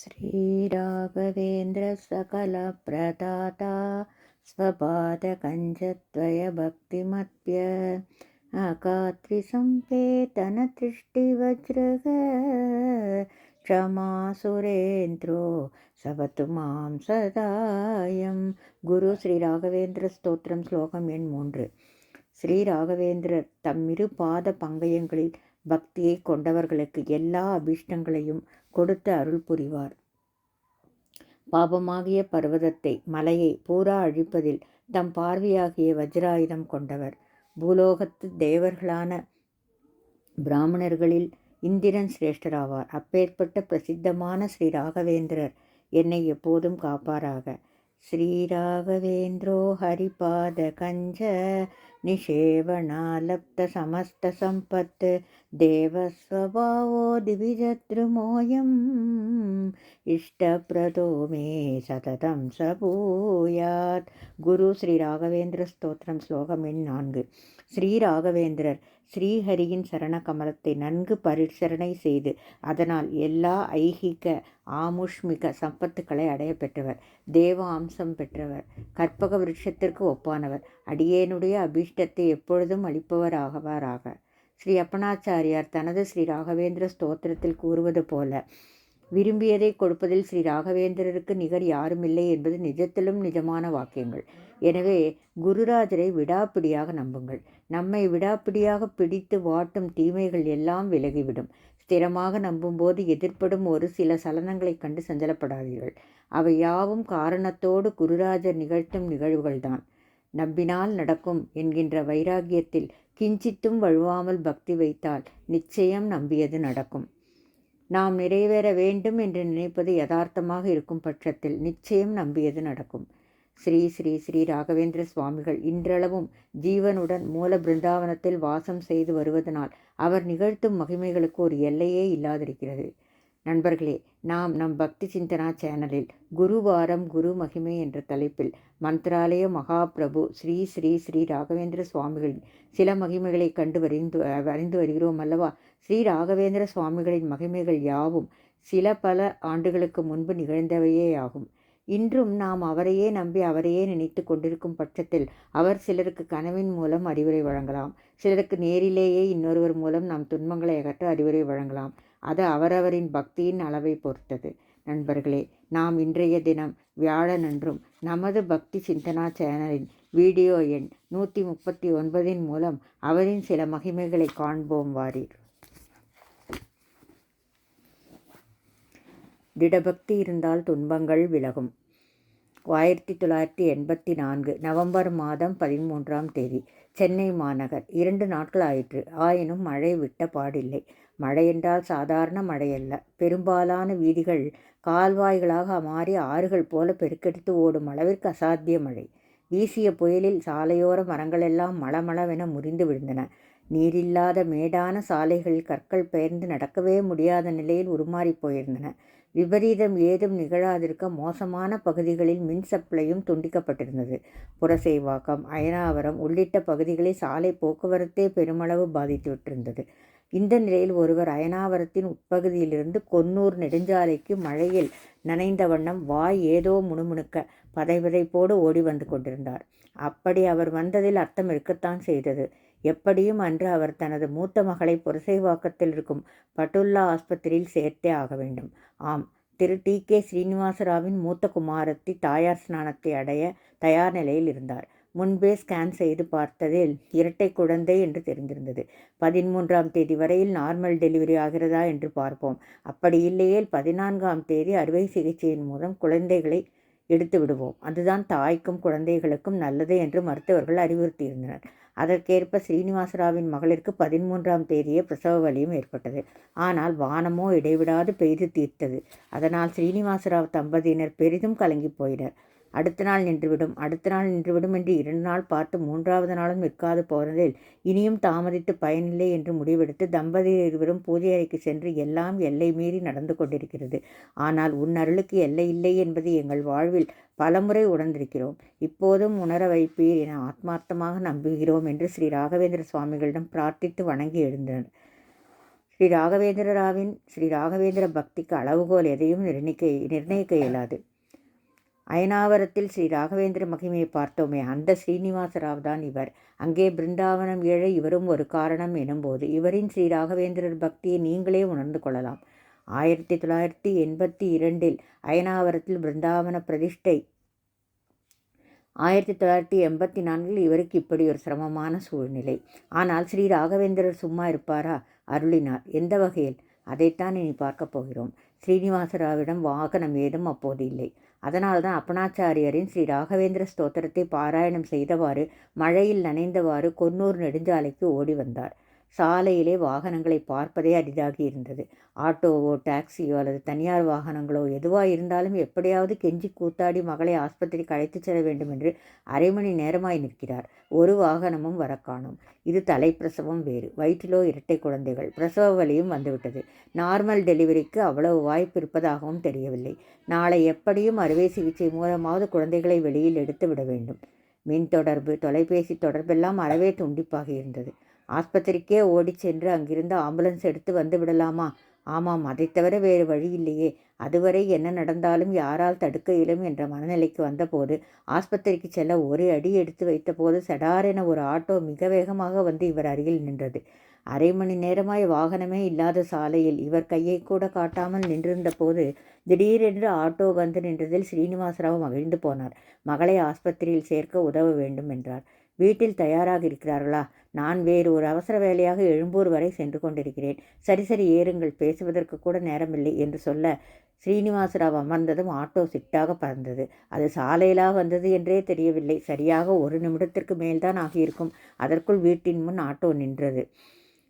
श्रीराघवेन्द्रसकलप्रदाता स्वपादकञ्जद्वयभक्तिमप्य अकात्रिसम्पेतनतृष्टिवज्रः क्षमासुरेन्द्रो சவத்து மாம் சதாயம் குரு ஸ்ரீ ராகவேந்திர ஸ்தோத்திரம் ஸ்லோகம் எண் மூன்று ஸ்ரீ ராகவேந்திரர் தம்மிரு பாத பங்கயங்களில் பக்தியை கொண்டவர்களுக்கு எல்லா அபிஷ்டங்களையும் கொடுத்து அருள் புரிவார் பாபமாகிய பர்வதத்தை மலையை பூரா அழிப்பதில் தம் பார்வையாகிய வஜ்ராயுதம் கொண்டவர். பூலோகத்து தேவர்களான பிராமணர்களில் இந்திரன் சிரேஷ்டராவார். அப்பேற்பட்ட பிரசித்தமான ஸ்ரீ ராகவேந்திரர் என்னை எப்போதும் காப்பாராக. ஸ்ரீராகவேந்திரோ ஹரிபாத கஞ்ச நிஷேவணாலப்த சமஸ்த சம்பத் தேவஸ்வபாவோ திவிஜத்ருமோயம். இஷ்டப்பிரதோ மே சததம் சபூயாத். குரு ஸ்ரீ ராகவேந்திர ஸ்தோத்திரம் ஸ்லோகம் எண் நான்கு. ஸ்ரீ ராகவேந்திரர் ஸ்ரீஹரியின் சரண கமலத்தை நன்கு பரிசரணை செய்து அதனால் எல்லா ஐகிக ஆமுஷ்மிக சம்பத்துக்களை அடைய பெற்றவர் தேவ அம்சம் பெற்றவர் கற்பக விருட்சத்திற்கு ஒப்பானவர் அடியேனுடைய அபீஷ்டத்தை எப்பொழுதும் அளிப்பவராகவாராக. ஸ்ரீ அப்பனாச்சாரியார் தனது ஸ்ரீ ராகவேந்திர ஸ்தோத்திரத்தில் கூறுவது போல விரும்பியதை கொடுப்பதில் ஸ்ரீ ராகவேந்திரருக்கு நிகர் யாருமில்லை என்பது நிஜத்திலும் நிஜமான வாக்கியங்கள். எனவே குருராஜரை விடாப்பிடியாக நம்புங்கள். நம்மை விடாப்பிடியாக பிடித்து வாட்டும் தீமைகள் எல்லாம் விலகிவிடும். ஸ்திரமாக நம்பும்போது எதிர்ப்படும் ஒரு சில சலனங்களைக் கண்டு சஞ்சலப்படாதீர்கள். அவை யாவும் காரணத்தோடு குருராஜர் நிகழ்த்தும் நிகழ்வுகள்தான். நம்பினால் நடக்கும் என்கின்ற வைராகியத்தில் கிஞ்சித்தும் வழுவாமல் பக்தி வைத்தால் நிச்சயம் நம்பியது நடக்கும். நாம் நிறைவேற வேண்டும் என்று நினைப்பது யதார்த்தமாக இருக்கும் பட்சத்தில் நிச்சயம் நம்பியது நடக்கும். ஸ்ரீ ஸ்ரீ ஸ்ரீ ராகவேந்திர சுவாமிகள் இன்றளவும் ஜீவனுடன் மூல பிருந்தாவனத்தில் வாசம் செய்து வருவதனால் அவர் நிகழ்த்தும் மகிமைகளுக்கு ஒரு எல்லையே இல்லாதிருக்கிறது. நண்பர்களே நாம் நம் பக்தி சிந்தனா சேனலில் குருவாரம் குரு மகிமை என்ற தலைப்பில் மந்திராலய மகாபிரபு ஸ்ரீ ஸ்ரீ ஸ்ரீ ராகவேந்திர சுவாமிகளின் சில மகிமைகளை கண்டு வரிந்து வரைந்து வருகிறோம் அல்லவா? ஸ்ரீ ராகவேந்திர சுவாமிகளின் மகிமைகள் யாவும் சில பல ஆண்டுகளுக்கு முன்பு நிகழ்ந்தவையே ஆகும் இன்றும் நாம் அவரையே நம்பி அவரையே நினைத்து கொண்டிருக்கும் பட்சத்தில் அவர் சிலருக்கு கனவின் மூலம் அறிவுரை வழங்கலாம். சிலருக்கு நேரிலேயே இன்னொருவர் மூலம் நாம் துன்பங்களை அகற்ற அறிவுரை வழங்கலாம். அது அவரவரின் பக்தியின் அளவை பொறுத்தது. நண்பர்களே நாம் இன்றைய தினம் வியாழனன்றும் நமது பக்தி சிந்தனா சேனலின் வீடியோ எண் நூற்றி முப்பத்தி ஒன்பதின் மூலம் அவரின் சில மகிமைகளை காண்போம் வாரீர். திடபக்தி இருந்தால் துன்பங்கள் விலகும். ஆயிரத்தி தொள்ளாயிரத்தி எண்பத்தி நான்கு நவம்பர் மாதம் பதிமூன்றாம் தேதி சென்னை மாநகர். இரண்டு நாட்கள் ஆயிற்று. ஆயினும் மழை விட்ட பாடில்லை. மழை என்றால் சாதாரண மழையல்ல. பெரும்பாலான வீதிகள் கால்வாய்களாக மாறி ஆறுகள் போல பெருக்கெடுத்து ஓடும் அளவிற்கு அசாத்திய மழை. வீசிய புயலில் சாலையோர மரங்களெல்லாம் மளமளவென முறிந்து விழுந்தன. நீரில்லாத மேடான சாலைகளில் கற்கள் பெயர்ந்து நடக்கவே முடியாத நிலையில் உருமாறி போயிருந்தன. விபரீதம் ஏதும் நிகழாதிருக்க மோசமான பகுதிகளில் மின் சப்ளையும் துண்டிக்கப்பட்டிருந்தது. புரசைவாக்கம் அயனாவரம் உள்ளிட்ட பகுதிகளில் சாலை போக்குவரத்தே பெருமளவு பாதித்துவிட்டிருந்தது இந்த நிலையில் ஒருவர் அயனாவரத்தின் உட்பகுதியிலிருந்து கொன்னூர் நெடுஞ்சாலைக்கு மழையில் நனைந்த வண்ணம் வாய் ஏதோ முணுமுணுக்க பதைவிதைப்போடு ஓடி வந்து கொண்டிருந்தார். அப்படி அவர் வந்ததில் அர்த்தம் இருக்கத்தான் செய்தது. எப்படியும் அன்று அவர் தனது மூத்த மகளை புரசைவாக்கத்தில் இருக்கும் பட்டுல்லா ஆஸ்பத்திரியில் சேர்த்தே ஆக வேண்டும். ஆம் திரு. டி. கே. ஸ்ரீனிவாசராவின் மூத்த குமாரத்தி தாயார் ஸ்நானத்தை அடைய தயார் நிலையில் இருந்தார். முன்பே ஸ்கேன் செய்து பார்த்ததில் இரட்டை குழந்தை என்று தெரிந்திருந்தது. பதிமூன்றாம் தேதி வரையில் நார்மல் டெலிவரி ஆகிறதா என்று பார்ப்போம். அப்படி இல்லையேல் பதினான்காம் தேதி அறுவை சிகிச்சையின் மூலம் குழந்தைகளை எடுத்து விடுவோம். அதுதான் தாய்க்கும் குழந்தைகளுக்கும் நல்லது என்று மருத்துவர்கள் அறிவுறுத்தியிருந்தனர். அதற்கேற்ப ஸ்ரீனிவாசராவின் மகளிற்கு பதிமூன்றாம் தேதியே பிரசவ வலியும் ஏற்பட்டது. ஆனால் வானமோ இடைவிடாது பெய்து தீர்த்தது. அதனால் ஸ்ரீனிவாசராவ் தம்பதியினர் பெரிதும் கலங்கி போயினர். அடுத்த நாள் நின்றுவிடும். அடுத்த நாள் நின்றுவிடும் என்று இரண்டு நாள் பார்த்து மூன்றாவது நாளும் நிற்காது போனதில் இனியும் தாமதித்து பயனில்லை என்று முடிவெடுத்து தம்பதியர் இருவரும் பூஜை அறைக்கு சென்று எல்லாம் எல்லை மீறி நடந்து கொண்டிருக்கிறது. ஆனால் உன் அருளுக்கு எல்லை இல்லை என்பது எங்கள் வாழ்வில் பலமுறை உணர்ந்திருக்கிறோம். இப்போதும் உணர வைப்பீர் என ஆத்மார்த்தமாக நம்புகிறோம் என்று ஸ்ரீ ராகவேந்திர சுவாமிகளிடம் பிரார்த்தித்து வணங்கி எழுந்தனர். ஸ்ரீ ராகவேந்திரராவின் ஸ்ரீ ராகவேந்திர பக்திக்கு அளவுகோல் எதையும் நிர்ணயிக்க நிர்ணயிக்க இயலாது. அயனாவரத்தில் ஸ்ரீ ராகவேந்திர மகிமையை பார்த்தோமே. அந்த ஸ்ரீனிவாசராவ் தான் இவர். அங்கே பிருந்தாவனம் ஏழை இவரும் ஒரு காரணம் எனும்போது இவரின் ஸ்ரீ ராகவேந்திரர் பக்தியை நீங்களே உணர்ந்து கொள்ளலாம். ஆயிரத்தி தொள்ளாயிரத்தி எண்பத்தி இரண்டில் அயனாவரத்தில் பிருந்தாவன பிரதிஷ்டை. ஆயிரத்தி தொள்ளாயிரத்தி எண்பத்தி நான்கில் இவருக்கு இப்படி ஒரு சிரமமான சூழ்நிலை. ஆனால் ஸ்ரீ ராகவேந்திரர் சும்மா இருப்பாரா? அருளினார். எந்த வகையில்? அதைத்தான் இனி பார்க்கப் போகிறோம். ஸ்ரீனிவாசராவிடம் வாகனம் ஏதும் அப்போது இல்லை. அதனால்தான் அப்பனாச்சாரியரின் ஸ்ரீ ராகவேந்திர ஸ்தோத்திரத்தை பாராயணம் செய்தவாறு மழையில் நனைந்தவாறு கொன்னூர் நெடுஞ்சாலைக்கு ஓடி வந்தார். சாலையிலே வாகனங்களை பார்ப்பதே அரிதாகி இருந்தது. ஆட்டோவோ டாக்ஸியோ அல்லது தனியார் வாகனங்களோ எதுவாக இருந்தாலும் எப்படியாவது கெஞ்சி கூத்தாடி மகளை ஆஸ்பத்திரிக்கு அழைத்துச் செல்ல வேண்டும் என்று அரை மணி நேரமாய் நிற்கிறார். ஒரு வாகனமும் வர காணும் இது தலைப்பிரசவம் வேறு. வயிற்றிலோ இரட்டை குழந்தைகள். பிரசவ வலியும் வந்துவிட்டது. நார்மல் டெலிவரிக்கு அவ்வளவு வாய்ப்பு இருப்பதாகவும் தெரியவில்லை. நாளை எப்படியும் அறுவை சிகிச்சை மூலமாவது குழந்தைகளை வெளியில் எடுத்து விட வேண்டும். மின் தொடர்பு தொலைபேசி தொடர்பெல்லாம் அளவே துண்டிப்பாகி இருந்தது. ஆஸ்பத்திரிக்கே ஓடி சென்று அங்கிருந்து ஆம்புலன்ஸ் எடுத்து வந்து விடலாமா? ஆமாம் அதை தவிர வேறு வழி இல்லையே. அதுவரை என்ன நடந்தாலும் யாரால் தடுக்க இயலும் என்ற மனநிலைக்கு வந்தபோது ஆஸ்பத்திரிக்கு செல்ல ஒரு அடி எடுத்து வைத்தபோது சடாரென ஒரு ஆட்டோ மிக வேகமாக வந்து இவர் அருகில் நின்றது. அரை மணி நேரமாய் வாகனமே இல்லாத சாலையில் இவர் கையை கூட காட்டாமல் நின்றிருந்த போது திடீரென்று ஆட்டோ வந்து நின்றதில் ஸ்ரீனிவாசராவ் மகிழ்ந்து போனார். மகளை ஆஸ்பத்திரியில் சேர்க்க உதவ வேண்டும் என்றார். வீட்டில் தயாராக இருக்கிறார்களா? நான் வேறு ஒரு அவசர வேலையாக எழும்பூர் வரை சென்று கொண்டிருக்கிறேன். சரி சரி ஏறுங்கள். பேசுவதற்கு கூட நேரமில்லை என்று சொல்ல ஸ்ரீனிவாசராவ் அமர்ந்ததும் ஆட்டோ சிட்டாக பறந்தது. அது சாலையிலாக வந்தது என்றே தெரியவில்லை. சரியாக ஒரு நிமிடத்திற்கு மேல்தான் ஆகியிருக்கும். அதற்குள் வீட்டின் முன் ஆட்டோ நின்றது.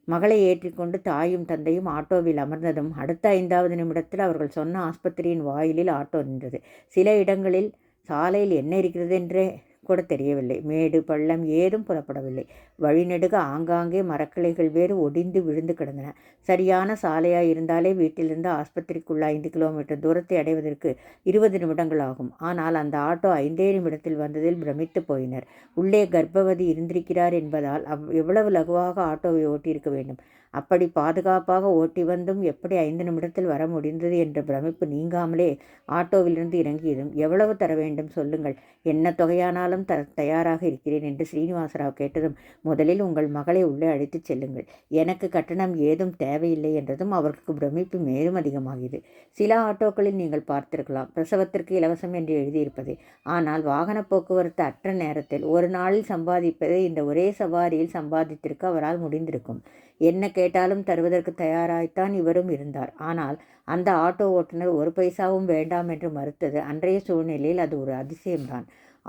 மகளை ஏற்றிக்கொண்டு தாயும் தந்தையும் ஆட்டோவில் அமர்ந்ததும் அடுத்த ஐந்தாவது நிமிடத்தில் அவர்கள் சொன்ன ஆஸ்பத்திரியின் வாயிலில் ஆட்டோ நின்றது. சில இடங்களில் சாலையில் என்ன இருக்கிறது என்றே கூட தெரியவில்லை. மேடு பள்ளம் ஏதும் புலப்படவில்லை. வழிநெடுக ஆங்காங்கே மரக்கிளைகள் வேறு ஒடிந்து விழுந்து கிடந்தன. சரியான சாலையாக இருந்தாலே வீட்டிலிருந்து ஆஸ்பத்திரிக்குள்ள ஐந்து கிலோமீட்டர் தூரத்தை அடைவதற்கு இருபது நிமிடங்கள் ஆகும். ஆனால் அந்த ஆட்டோ ஐந்தே நிமிடத்தில் வந்ததில் பிரமித்து போயினர். உள்ளே கர்ப்பவதி இருந்திருக்கிறார் என்பதால் அவ் எவ்வளவு லகுவாக ஆட்டோவை ஓட்டியிருக்க வேண்டும்? அப்படி பாதுகாப்பாக ஓட்டி வந்தும் எப்படி ஐந்து நிமிடத்தில் வர முடிந்தது என்ற பிரமிப்பு நீங்காமலே ஆட்டோவிலிருந்து இறங்கியதும் எவ்வளவு தர வேண்டும்? சொல்லுங்கள். என்ன தொகையானால் தொகையானாலும் த தயாராக இருக்கிறேன் என்று ஸ்ரீனிவாசராவ் கேட்டதும் முதலில் உங்கள் மகளை உள்ளே அழைத்துச் செல்லுங்கள். எனக்கு கட்டணம் ஏதும் தேவையில்லை என்றதும் அவருக்கு பிரமிப்பு மேலும் அதிகமாகியது. சில ஆட்டோக்களில் நீங்கள் பார்த்திருக்கலாம். பிரசவத்திற்கு இலவசம் என்று எழுதியிருப்பது. ஆனால் வாகன போக்குவரத்து அற்ற நேரத்தில் ஒரு நாளில் சம்பாதிப்பதை இந்த ஒரே சவாரியில் சம்பாதித்திருக்க அவரால் முடிந்திருக்கும். என்ன கேட்டாலும் தருவதற்கு தயாராய்த்தான் இவரும் இருந்தார். ஆனால் அந்த ஆட்டோ ஓட்டுநர் ஒரு பைசாவும் வேண்டாம் என்று மறுத்தது. அன்றைய சூழ்நிலையில் அது ஒரு அதிசயம்தான்.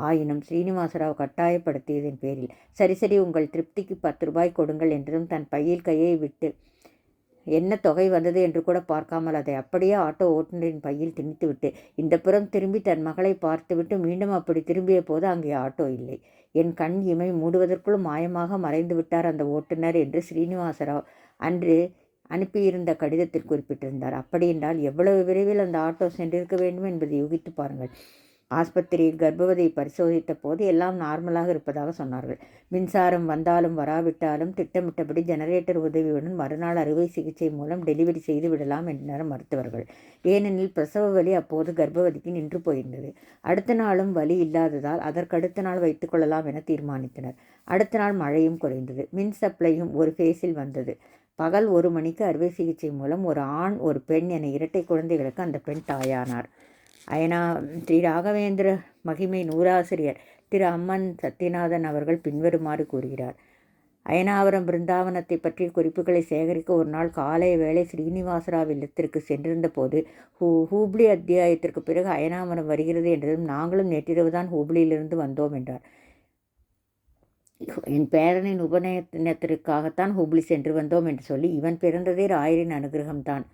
ஆயினும் ஸ்ரீனிவாசராவ் கட்டாயப்படுத்தியதன் பேரில் சரி சரி உங்கள் திருப்திக்கு பத்து ரூபாய் கொடுங்கள் என்றதும் தன் பையில் கையை விட்டு என்ன தொகை வந்தது? என்று கூட பார்க்காமல் அதை அப்படியே ஆட்டோ ஓட்டுநரின் பையில் திணித்துவிட்டு இந்த புறம் திரும்பி தன் மகளை பார்த்துவிட்டு மீண்டும் அப்படி திரும்பிய போது அங்கே ஆட்டோ இல்லை. என் கண் இமை மூடுவதற்குள் மாயமாக மறைந்து விட்டார் அந்த ஓட்டுநர் என்று ஸ்ரீனிவாசராவ் அன்று அனுப்பியிருந்த கடிதத்தில் குறிப்பிட்டிருந்தார். அப்படியென்றால் எவ்வளவு விரைவில் அந்த ஆட்டோ சென்றிருக்க வேண்டும் என்பதை யூகித்து பாருங்கள். ஆஸ்பத்திரியில் கர்ப்பவதியை பரிசோதித்த போது எல்லாம் நார்மலாக இருப்பதாக சொன்னார்கள். மின்சாரம் வந்தாலும் வராவிட்டாலும் திட்டமிட்டபடி ஜெனரேட்டர் உதவியுடன் மறுநாள் அறுவை சிகிச்சை மூலம் டெலிவரி செய்து விடலாம் என்றனர் மருத்துவர்கள். ஏனெனில் பிரசவ வலி அப்போது கர்ப்பவதிக்கு நின்று போயிருந்தது. அடுத்த நாளும் வலி இல்லாததால் அதற்கடுத்த நாள் வைத்துக்கொள்ளலாம் என தீர்மானித்தனர். அடுத்த நாள் மழையும் குறைந்தது. மின் சப்ளையும் ஒரு ஃபேஸில் வந்தது. பகல் ஒரு மணிக்கு அறுவை சிகிச்சை மூலம் ஒரு ஆண் ஒரு பெண் என இரட்டை குழந்தைகளுக்கு அந்த பெண் தாயானார். அயனா ஸ்ரீ ராகவேந்திர மகிமை நூறாசிரியர் திரு அம்மன் சத்யநாதன் அவர்கள் பின்வருமாறு கூறுகிறார். அயனாவரம் பிருந்தாவனத்தை பற்றிய குறிப்புகளை சேகரிக்க ஒரு நாள் காலை வேளை ஸ்ரீனிவாசராவ் இல்லத்திற்கு சென்றிருந்த போது ஹூ ஹூப்ளி அத்தியாயத்திற்கு பிறகு அயனாவரம் வருகிறது என்றதும் நாங்களும் நேற்றிரவு தான் ஹூப்ளியிலிருந்து வந்தோம் என்றார். என் பேரனின் உபநயத்தினத்திற்காகத்தான் ஹூப்ளி சென்று வந்தோம் என்று சொல்லி இவன் பிறந்ததே ராயரின் அனுகிரகம்தான்.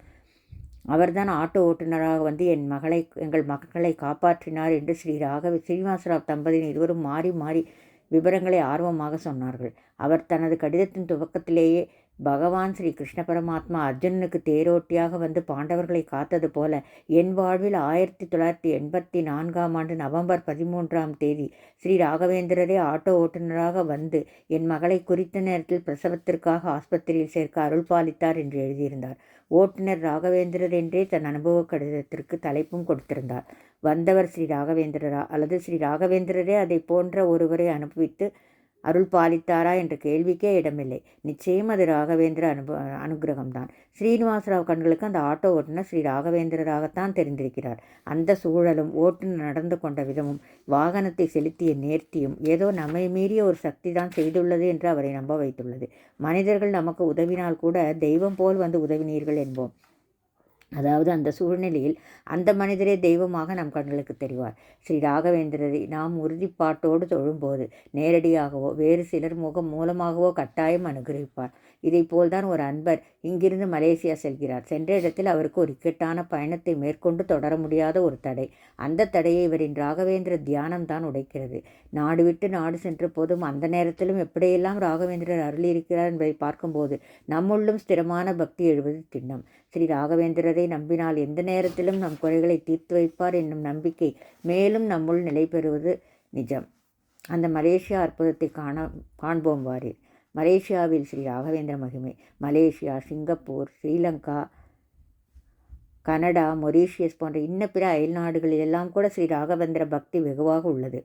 அவர்தான் ஆட்டோ ஓட்டுநராக வந்து என் மகளை எங்கள் மக்களை காப்பாற்றினார் என்று ஸ்ரீ ராகவ ஸ்ரீனிவாசராவ் தம்பதியின் இருவரும் மாறி மாறி விவரங்களை ஆர்வமாக சொன்னார்கள். அவர் தனது கடிதத்தின் துவக்கத்திலேயே பகவான் ஸ்ரீ கிருஷ்ண பரமாத்மா அர்ஜுனனுக்கு தேரோட்டியாக வந்து பாண்டவர்களை காத்தது போல என் வாழ்வில் ஆயிரத்தி தொள்ளாயிரத்தி எண்பத்தி நான்காம் ஆண்டு நவம்பர் பதிமூன்றாம் தேதி ஸ்ரீ ராகவேந்திரரே ஆட்டோ ஓட்டுநராக வந்து என் மகளை குறித்த நேரத்தில் பிரசவத்திற்காக ஆஸ்பத்திரியில் சேர்க்க அருள் பாலித்தார் என்று எழுதியிருந்தார். ஓட்டுநர் ராகவேந்திரர் என்றே தன் அனுபவ கடிதத்திற்கு தலைப்பும் கொடுத்திருந்தார். வந்தவர் ஸ்ரீ ராகவேந்திரரா அல்லது ஸ்ரீ ராகவேந்திரரே அதை போன்ற ஒருவரை அனுபவித்து அருள் பாலித்தாரா என்ற கேள்விக்கே இடமில்லை. நிச்சயம் அது ராகவேந்திர அனுப அனுகிரகம்தான். ஸ்ரீனிவாசராவ் கண்களுக்கு அந்த ஆட்டோ ஓட்டுநர் ஸ்ரீ ராகவேந்திரராகத்தான் தெரிந்திருக்கிறார். அந்த சூழலும் ஓட்டுநர் நடந்து கொண்ட விதமும் வாகனத்தை செலுத்திய நேர்த்தியும் ஏதோ நம்மை மீறிய ஒரு சக்தி தான் செய்துள்ளது என்று அவரை நம்ப வைத்துள்ளது. மனிதர்கள் நமக்கு உதவினால் கூட தெய்வம் போல் வந்து உதவினீர்கள் என்போம். அதாவது அந்த சூழ்நிலையில் அந்த மனிதரே தெய்வமாக நம் கண்களுக்கு தெரிவார். ஸ்ரீ ராகவேந்திரரை நாம் உறுதிப்பாட்டோடு தொழும்போது நேரடியாகவோ வேறு சிலர் முகம் மூலமாகவோ கட்டாயம் அனுகிரகிப்பார். இதைப்போல்தான் ஒரு அன்பர் இங்கிருந்து மலேசியா செல்கிறார். சென்ற இடத்தில் அவருக்கு ஒரு இக்கட்டான பயணத்தை மேற்கொண்டு தொடர முடியாத ஒரு தடை. அந்த தடையை இவரின் ராகவேந்திர தியானம் தான் உடைக்கிறது. நாடு விட்டு நாடு சென்ற போதும் அந்த நேரத்திலும் எப்படியெல்லாம் ராகவேந்திரர் அருளியிருக்கிறார் என்பதை பார்க்கும்போது நம்முள்ளும் ஸ்திரமான பக்தி எழுவது திண்ணம். ஸ்ரீ ராகவேந்திரரை நம்பினால் எந்த நேரத்திலும் நம் குறைகளை தீர்த்து வைப்பார் என்னும் நம்பிக்கை மேலும் நம்முள் நிலை பெறுவது நிஜம். அந்த மலேசியா அற்புதத்தை காண காண்போம் வாரீர். மலேசியாவில் ஸ்ரீ ராகவேந்திர மகிமை Malaysia Singapore Sri Lanka Canada Mauritius போன்ற இன்ன பிற அயல் நாடுகளில் எல்லாம் கூட ஸ்ரீ ராகவேந்திர பக்தி வெகுவாக உள்ளது.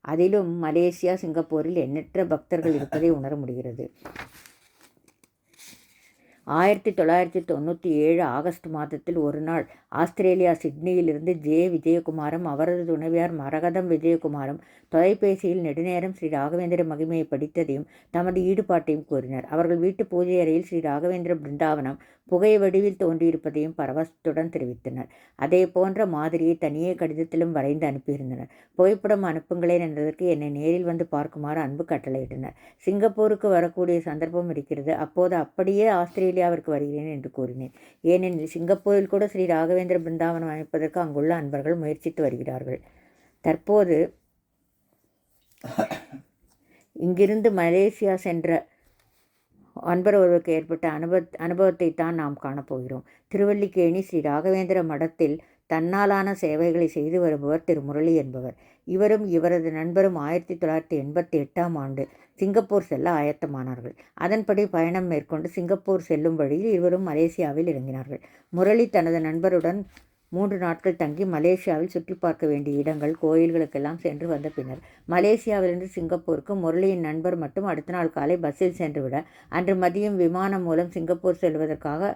அதிலும் மலேசியா சிங்கப்பூரில் எண்ணற்ற பக்தர்கள் இருப்பதை உணர முடிகிறது. ஆயிரத்தி தொள்ளாயிரத்தி தொண்ணூற்றி ஏழு ஆகஸ்ட் மாதத்தில் ஒரு நாள் ஆஸ்திரேலியா சிட்னியிலிருந்து ஜே. விஜயகுமாரும் அவரது துணைவியார் மரகதம் விஜயகுமாரும் தொலைபேசியில் நெடுநேரம் ஸ்ரீ ராகவேந்திர மகிமையை படித்ததையும் தமது ஈடுபாட்டையும் கூறினர். அவர்கள் வீட்டு பூஜை அறையில் ஸ்ரீ ராகவேந்திர பிருந்தாவனம் புகை வடிவில் தோன்றியிருப்பதையும் பரவசத்துடன் தெரிவித்தனர். அதே போன்ற மாதிரியை தனியே கடிதத்திலும் வரைந்து அனுப்பியிருந்தனர். புகைப்படம் அனுப்புங்களேன் என்றதற்கு என்னை நேரில் வந்து பார்க்குமாறு அன்பு கட்டளையிட்டனர். சிங்கப்பூருக்கு வரக்கூடிய சந்தர்ப்பம் இருக்கிறது. அப்போது அப்படியே ஆஸ்திரேலியாவிற்கு வருகிறேன் என்று கூறினேன். ஏனெனில் சிங்கப்பூரில் கூட ஸ்ரீ ராகவேந்திர பிருந்தாவனம் அமைப்பதற்கு அங்குள்ள அன்பர்கள் முயற்சித்து வருகிறார்கள். தற்போது இங்கிருந்து மலேசியா சென்ற அன்பர் ஒருவருக்கு ஏற்பட்ட அனுபவ அனுபவத்தை தான் நாம் காணப்போகிறோம். திருவல்லிக்கேணி ஸ்ரீ ராகவேந்திர மடத்தில் தன்னாலான சேவைகளை செய்து வருபவர் திரு முரளி என்பவர். இவரும் இவரது நண்பரும் ஆயிரத்தி தொள்ளாயிரத்தி எண்பத்தி எட்டாம் ஆண்டு சிங்கப்பூர் செல்ல ஆயத்தமானார்கள். அதன்படி பயணம் மேற்கொண்டு சிங்கப்பூர் செல்லும் வழியில் இருவரும் மலேசியாவில் இறங்கினார்கள். முரளி தனது நண்பருடன் மூன்று நாட்கள் தங்கி மலேசியாவில் சுற்றி பார்க்க வேண்டிய இடங்கள் கோயில்களுக்கெல்லாம் சென்று வந்த பின்னர் மலேசியாவிலிருந்து சிங்கப்பூருக்கு முரளியின் நண்பர் மட்டும் அடுத்த நாள் காலை பஸ்ஸில் சென்றுவிட அன்று மதியம் விமானம் மூலம் சிங்கப்பூர் செல்வதற்காக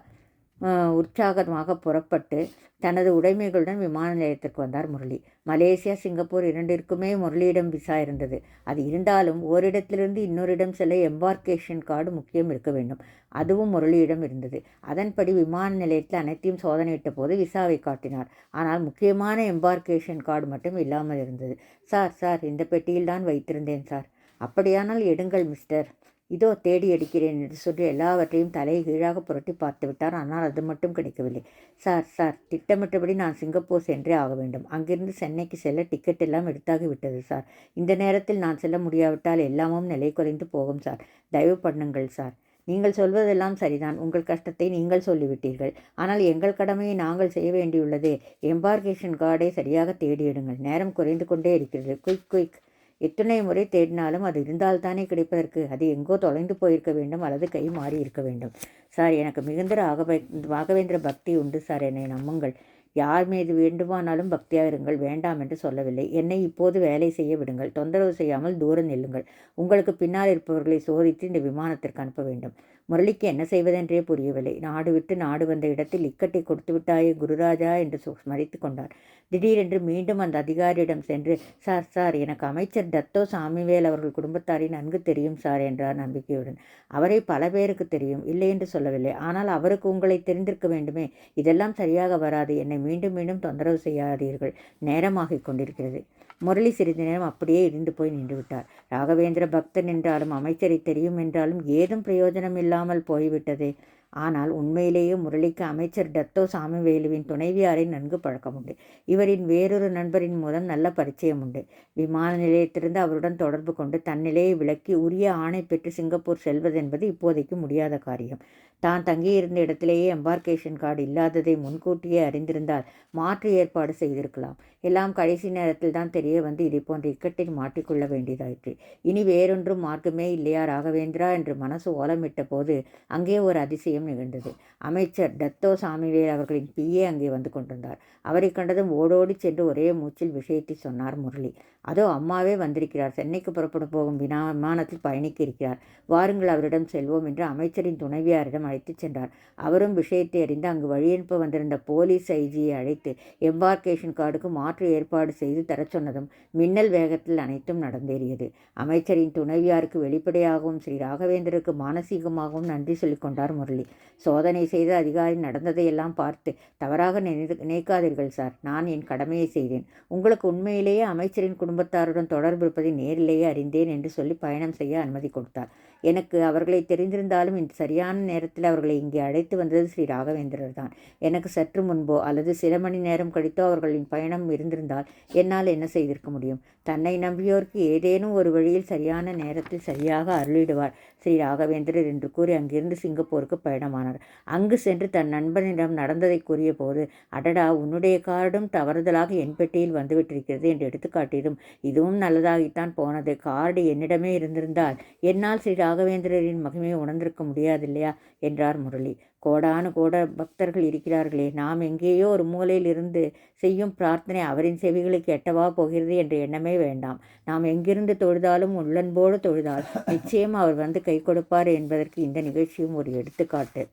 உற்சாகமாக புறப்பட்டு தனது உடைமைகளுடன் விமான நிலையத்திற்கு வந்தார் முரளி. மலேசியா சிங்கப்பூர் இரண்டிற்குமே முரளியிடம் விசா இருந்தது. அது இருந்தாலும் ஓரிடத்திலிருந்து இன்னொரு இடம் செல்ல எம்பார்கேஷன் கார்டு முக்கியம் இருக்க வேண்டும். அதுவும் முரளியிடம் இருந்தது. அதன்படி விமான நிலையத்தில் அனைத்தையும் சோதனையிட்ட போது விசாவை காட்டினார். ஆனால் முக்கியமான எம்பார்கேஷன் கார்டு மட்டும் இல்லாமல் இருந்தது. சார் சார் இந்த பெட்டியில் தான் வைத்திருந்தேன் சார். அப்படியானால் எடுங்கள் மிஸ்டர். இதோ தேடி அடிக்கிறேன் என்று சொல்லி எல்லாவற்றையும் தலை கீழாக புரட்டி பார்த்து விட்டார். ஆனால் அது மட்டும் கிடைக்கவில்லை. சார் சார் திட்டமிட்டபடி நான் சிங்கப்பூர் சென்றே ஆக வேண்டும். அங்கிருந்து சென்னைக்கு செல்ல டிக்கெட் எல்லாம் எடுத்தாகி விட்டது சார். இந்த நேரத்தில் நான் செல்ல முடியாவிட்டால் எல்லாமும் நிலை குறைந்து போகும் சார். தயவு பண்ணுங்கள் சார். நீங்கள் சொல்வதெல்லாம் சரிதான். உங்கள் கஷ்டத்தை நீங்கள் சொல்லிவிட்டீர்கள். ஆனால் எங்கள் கடமையை நாங்கள் செய்ய வேண்டியுள்ளது. எம்பார்கேஷன் கார்டை சரியாக தேடியிடுங்கள். நேரம் குறைந்து கொண்டே இருக்கிறது. Quick quick. எத்தனை முறை தேடினாலும் அது இருந்தால்தானே கிடைப்பதற்கு? அது எங்கோ தொலைந்து போயிருக்க வேண்டும் அல்லது கை மாறி இருக்க வேண்டும். சார் எனக்கு மிகுந்த ராகவே ராகவேந்திர பக்தி உண்டு சார். என்னை நம்புங்கள். யார் மீது வேண்டுமானாலும் பக்தியாக இருங்கள். வேண்டாம் என்று சொல்லவில்லை. என்னை இப்போது வேலை செய்ய விடுங்கள். தொந்தரவு செய்யாமல் தூரம் நில்லுங்கள். உங்களுக்கு பின்னால் இருப்பவர்களை சோதித்து இந்த விமானத்திற்கு அனுப்ப வேண்டும். முரளிக்கு என்ன செய்வதென்றே புரியவில்லை. நாடு விட்டு நாடு வந்த இடத்தில் இக்கட்டை கொடுத்து விட்டாயே குருராஜா என்று ஸ்மரித்து கொண்டார் திடீரென்று மீண்டும் அந்த அதிகாரியிடம் சென்று சார் சார் எனக்கு அமைச்சர் தத்தோ சாமிவேல் அவர்கள் குடும்பத்தாரை நன்கு தெரியும் சார் என்றார் நம்பிக்கையுடன். அவரை பல பேருக்கு தெரியும். இல்லை என்று சொல்லவில்லை. ஆனால் அவருக்கு உங்களை தெரிந்திருக்க வேண்டுமே. இதெல்லாம் சரியாக வராது. என்னை மீண்டும் மீண்டும் தொந்தரவு செய்யாதீர்கள். நேரமாகிக் கொண்டிருக்கிறது. முரளி சிறிது நேரம் அப்படியே இருந்து போய் நின்று விட்டார் ராகவேந்திர பக்தன் என்றாலும் அமைச்சரை தெரியும் என்றாலும் ஏதும் பிரயோஜனம் இல்லாமல் போய்விட்டதே. ஆனால் உண்மையிலேயே முரளிக்கு அமைச்சர் டத்தோ சாமிவேலுவின் துணைவியாரை நன்கு பழக்கம் உண்டு இவரின் வேறொரு நண்பரின் மூலம் நல்ல பரிச்சயம் உண்டு விமான நிலையத்திலிருந்து அவருடன் தொடர்பு கொண்டு தன்னிலையை விளக்கி உரிய ஆணை பெற்று சிங்கப்பூர் செல்வதென்பது இப்போதைக்கு முடியாத காரியம். தான் தங்கியிருந்த இடத்திலேயே எம்பார்கேஷன் கார்டு இல்லாததை முன்கூட்டியே அறிந்திருந்தால் மாற்று ஏற்பாடு செய்திருக்கலாம். எல்லாம் கடைசி நேரத்தில் தான் தெரிய வந்து இதை போன்ற இக்கட்டில் மாட்டிக்கொள்ள வேண்டியதாயிற்று. இனி வேறொன்றும் மார்க்கமே இல்லையா ராகவேந்திரா என்று மனசு ஓலமிட்ட போது அங்கே ஒரு அதிசயம் நிகழ்ந்தது அமைச்சர் டத்தோ சாமிவேல் அவர்களின் பிஏ அங்கே வந்து கொண்டிருந்தார். அவரை கண்டதும் ஓடோடி சென்று ஒரே மூச்சில் விஷயத்தை சொன்னார் முரளி. அதோ அம்மாவே வந்திருக்கிறார். சென்னைக்கு புறப்பட போகும் வினா விமானத்தில் பயணிக்க இருக்கிறார். வாருங்கள் அவரிடம் செல்வோம் என்று அமைச்சரின் துணைவியாரிடம் அழைத்துச் சென்றார். அவரும் விஷயத்தை அறிந்து அங்கு வழியனுப்ப வந்திருந்த போலீஸ் ஐஜியை அழைத்து எம்பார்கேஷன் கார்டுக்கு மாற்று ஏற்பாடு செய்து தரச் சொன்னதும் மின்னல் வேகத்தில் அனைத்தும் நடந்தேறியது. அமைச்சரின் துணைவியாருக்கு வெளிப்படையாகவும் ஸ்ரீ ராகவேந்தருக்கு மானசீகமாகவும் நன்றி சொல்லிக்கொண்டார் முரளி. சோதனை செய்த அதிகாரி நடந்ததையெல்லாம் பார்த்து தவறாக நினை நினைக்காதீர்கள் சார். நான் என் கடமையை செய்தேன். உங்களுக்கு உண்மையிலேயே அமைச்சரின் குடும்பத்தாருடன் தொடர்பு இருப்பதை நேரிலேயே அறிந்தேன் என்று சொல்லி பயணம் செய்ய அனுமதி கொடுத்தார். எனக்கு அவர்களை தெரிந்திருந்தாலும் இந்த சரியான நேரத்தில் அவர்களை இங்கே அழைத்து வந்தது ஸ்ரீ ராகவேந்திரர் தான். எனக்கு சற்று முன்போ அல்லது சில மணி நேரம் கழித்தோ அவர்களின் பயணம் இருந்திருந்தால் என்னால் என்ன செய்திருக்க முடியும்? தன்னை நம்பியோருக்கு ஏதேனும் ஒரு வழியில் சரியான நேரத்தில் சரியாக அருளிடுவார். ஸ்ரீ ராகவேந்திரர் என்று கூறி அங்கிருந்து சிங்கப்பூருக்கு பயணமானார். அங்கு சென்று தன் நண்பனிடம் நடந்ததை கூறிய போது அடடா உன்னுடைய கார்டும் தவறுதலாக என் பெட்டியில் வந்துவிட்டிருக்கிறது என்று எடுத்துக்காட்டியதும் இதுவும் நல்லதாகித்தான் போனது. கார்டு என்னிடமே இருந்திருந்தால் என்னால் ஸ்ரீ ராகவேந்திரரின் மகிமையை உணர்ந்திருக்க முடியாதில்லையா? என்றார் முரளி. கோடானு கோட பக்தர்கள் இருக்கிறார்களே நாம் எங்கேயோ ஒரு மூலையில் இருந்து செய்யும் பிரார்த்தனை அவரின் செவிகளுக்கு எட்டவா போகிறது என்ற எண்ணமே வேண்டாம். நாம் எங்கிருந்து தொழுதாலும் உள்ளன்போடு தொழுதால் நிச்சயம் அவர் வந்து கை கொடுப்பார் என்பதற்கு இந்த நிகழ்ச்சியும் ஒரு எடுத்துக்காட்டு.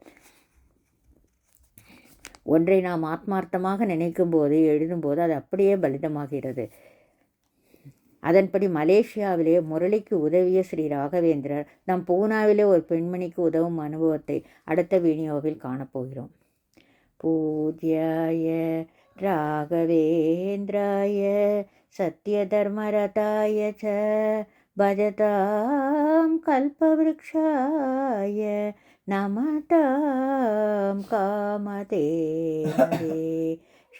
ஒன்றை நாம் ஆத்மார்த்தமாக நினைக்கும் போது எழுதும்போது அது அப்படியே பலிதமாகிறது. அதன்படி மலேசியாவிலே முரளிக்கு உதவிய ஸ்ரீ ராகவேந்திரர் நம் பூனாவிலே ஒரு பெண்மணிக்கு உதவும் அனுபவத்தை அடுத்த வீடியோவில் காணப்போகிறோம். பூஜ்யாய ராகவேந்திராய சத்யதர்மரதாய ச பஜதாம் கல்பவருஷாய நமதாம் காமதே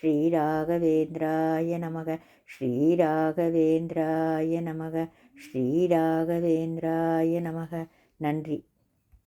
ஸ்ரீராகவேந்திராய நமக. ஸ்ரீராகவேந்திராய நமக. ஸ்ரீராகவேந்திராய நமக. நன்றி.